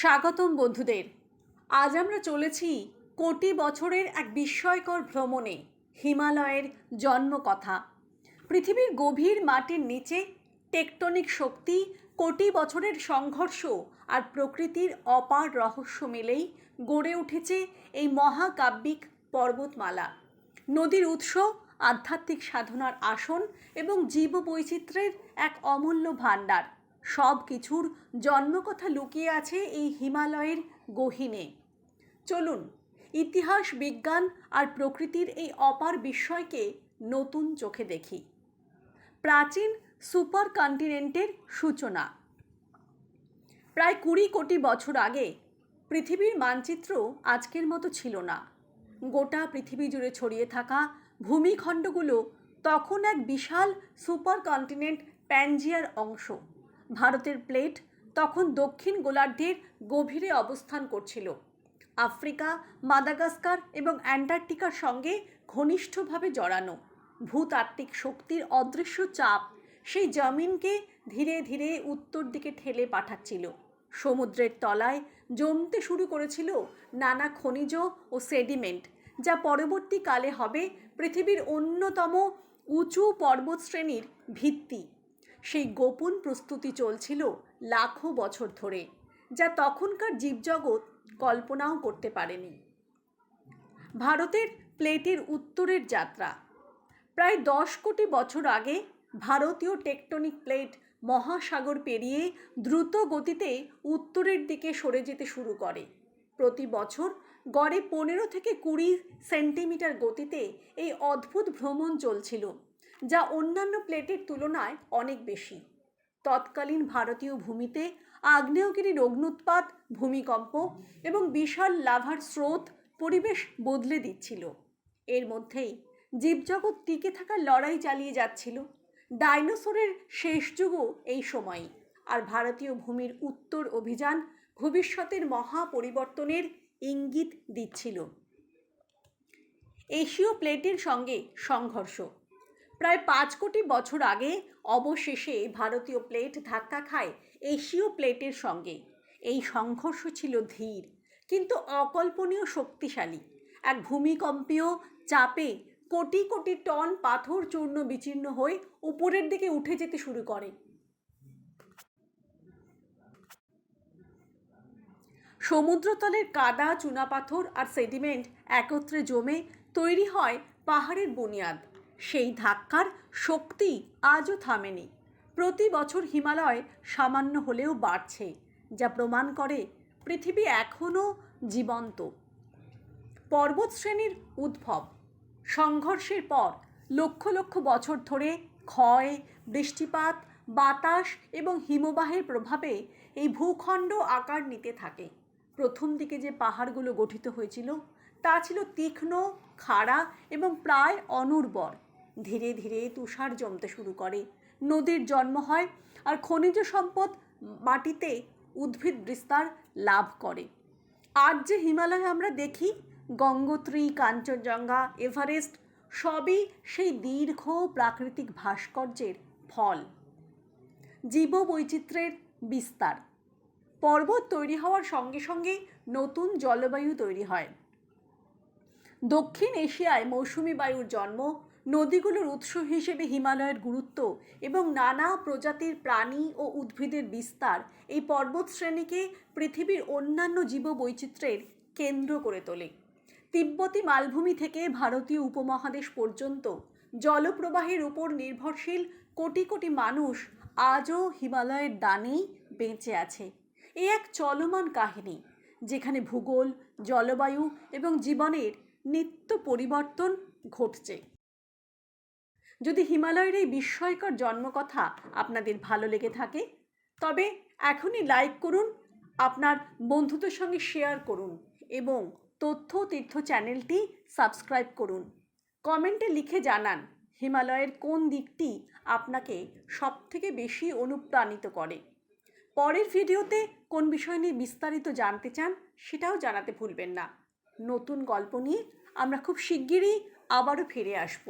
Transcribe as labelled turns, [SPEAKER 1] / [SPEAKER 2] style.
[SPEAKER 1] স্বাগতম বন্ধুদের। আজ আমরা চলেছি কোটি বছরের এক বিস্ময়কর ভ্রমণে, হিমালয়ের জন্মকথা। পৃথিবীর গভীর মাটির নিচে টেকটনিক শক্তি, কোটি বছরের সংঘর্ষ আর প্রকৃতির অপার রহস্য মিলেই গড়ে উঠেছে এই মহাকাব্যিক পর্বতমালা। নদীর উৎস, আধ্যাত্মিক সাধনার আসন এবং জীববৈচিত্র্যের এক অমূল্য ভাণ্ডার। সব কিছুর জন্মকথা লুকিয়ে আছে এই হিমালয়ের গহীনে। চলুন, ইতিহাস, বিজ্ঞান আর প্রকৃতির এই অপার বিস্ময়কে নতুন চোখে দেখি। প্রাচীন সুপার কন্টিনেন্টের সূচনা। প্রায় কুড়ি কোটি বছর আগে পৃথিবীর মানচিত্র আজকের মতো ছিল না। গোটা পৃথিবী জুড়ে ছড়িয়ে থাকা ভূমিখণ্ডগুলো তখন এক বিশাল সুপার কন্টিনেন্ট প্যানজিয়ার অংশ। ভারতের প্লেট তখন দক্ষিণ গোলার্ধের গভীরে অবস্থান করছিল। আফ্রিকা, মাদাগাস্কার এবং অ্যান্টার্কটিকার সঙ্গে ঘনিষ্ঠভাবে জড়ানো। ভূতাত্ত্বিক শক্তির অদৃশ্য চাপ সেই জমিনকে ধীরে ধীরে উত্তর দিকে ঠেলে পাঠাচ্ছিল। সমুদ্রের তলায় জমতে শুরু করেছিল নানা খনিজ ও সেডিমেন্ট, যা পরবর্তীকালে হবে পৃথিবীর অন্যতম উঁচু পর্বতশ্রেণীর ভিত্তি। সেই গোপন প্রস্তুতি চলছিল লাখো বছর ধরে, যা তখনকার জীবজগৎ কল্পনাও করতে পারেনি। ভারতের প্লেটের উত্তরের যাত্রা। প্রায় দশ কোটি বছর আগে ভারতীয় টেকটনিক প্লেট মহাসাগর পেরিয়ে দ্রুত গতিতে উত্তরের দিকে সরে যেতে শুরু করে। প্রতি বছর গড়ে পনেরো থেকে কুড়ি সেন্টিমিটার গতিতে এই অদ্ভুত ভ্রমণ চলছিল। যা অন্যান্য প্লেটের তুলনায় অনেক বেশি। তৎকালীন ভারতীয় ভূমিতে আগ্নেয়গিরির অগ্নুৎপাত ভূমিকম্প এবং বিশাল লাভার স্রোত পরিবেশ বদলে দিচ্ছিল। এর মধ্যেই জীবজগৎ টিকে থাকার লড়াই চালিয়ে যাচ্ছিল। ডাইনোসরের শেষ যুগও এই সময়ই। আর ভারতীয় ভূমির উত্তর অভিযান ভবিষ্যতের মহা পরিবর্তনের ইঙ্গিত দিচ্ছিল। এশীয় প্লেটের সঙ্গে সংঘর্ষ প্রায় পাঁচ কোটি বছর আগে অবশেষে ভারতীয় প্লেট ধাক্কা খায় এশীয় প্লেটের সঙ্গে। এই সংঘর্ষ ছিল ধীর, কিন্তু অকল্পনীয় শক্তিশালী। এক ভূমিকম্পীয় চাপে কোটি কোটি টন পাথর চূর্ণ বিচীর্ণ হয়ে উপরের দিকে উঠে যেতে শুরু করে। সমুদ্রতলের কাদা, চুনাপাথর আর সেডিমেন্ট একত্রে জমে তৈরি হয় পাহাড়ের বুনিয়াদ। সেই ধাক্কার শক্তি আজও থামেনি। প্রতি বছর হিমালয় সামান্য হলেও বাড়ছে, যা প্রমাণ করে পৃথিবী এখনও জীবন্ত। পর্বত শ্রেণির উদ্ভব। সংঘর্ষের পর লক্ষ লক্ষ বছর ধরে ক্ষয়, বৃষ্টিপাত, বাতাস এবং হিমবাহের প্রভাবে এই ভূখণ্ড আকার নিতে থাকে। প্রথম দিকে যে পাহাড়গুলো গঠিত হয়েছিল, তা ছিল তীক্ষ্ণ, খাড়া এবং প্রায় অনুর্বর। ধীরে ধীরে তুষার জমতে শুরু করে। নদীর জন্ম হয় আর খনিজ সম্পদ মাটিতে উদ্ভিদ বিস্তার লাভ করে। আজ যে হিমালয় আমরা দেখি, গঙ্গোত্রী, কাঞ্চনজঙ্ঘা, এভারেস্ট, সবই সেই দীর্ঘ প্রাকৃতিক ভাস্কর্যের ফল। জীববৈচিত্র্যের বিস্তার। পর্বত তৈরি হওয়ার সঙ্গে সঙ্গে নতুন জলবায়ু তৈরি হয়। দক্ষিণ এশিয়ায় মৌসুমি বায়ুর জন্ম নদীগুলোর উৎস হিসেবে হিমালয়ের গুরুত্ব এবং নানা প্রজাতির প্রাণী ও উদ্ভিদের বিস্তার এই পর্বত শ্রেণীকে পৃথিবীর অন্যান্য জীববৈচিত্র্যের কেন্দ্র করে তোলে। তিব্বতী মালভূমি থেকে ভারতীয় উপমহাদেশ পর্যন্ত জলপ্রবাহের উপর নির্ভরশীল কোটি কোটি মানুষ আজও হিমালয়ের দানেই বেঁচে আছে। এ এক চলমান কাহিনী, যেখানে ভূগোল, জলবায়ু এবং জীবনের নিত্য পরিবর্তন ঘটছে। যদি হিমালয়ের এই বিস্ময়কর জন্মকথা আপনাদের ভালো লেগে থাকে, তবে এখনই লাইক করুন, আপনার বন্ধুদের সঙ্গে শেয়ার করুন এবং তথ্য তীর্থ চ্যানেলটি সাবস্ক্রাইব করুন। কমেন্টে লিখে জানান হিমালয়ের কোন দিকটি আপনাকে সবথেকে বেশি অনুপ্রাণিত করে। পরের ভিডিওতে কোন বিষয় নিয়ে বিস্তারিত জানতে চান সেটাও জানাতে ভুলবেন না। নতুন গল্প নিয়ে আমরা খুব শিগগিরই আবারও ফিরে আসব।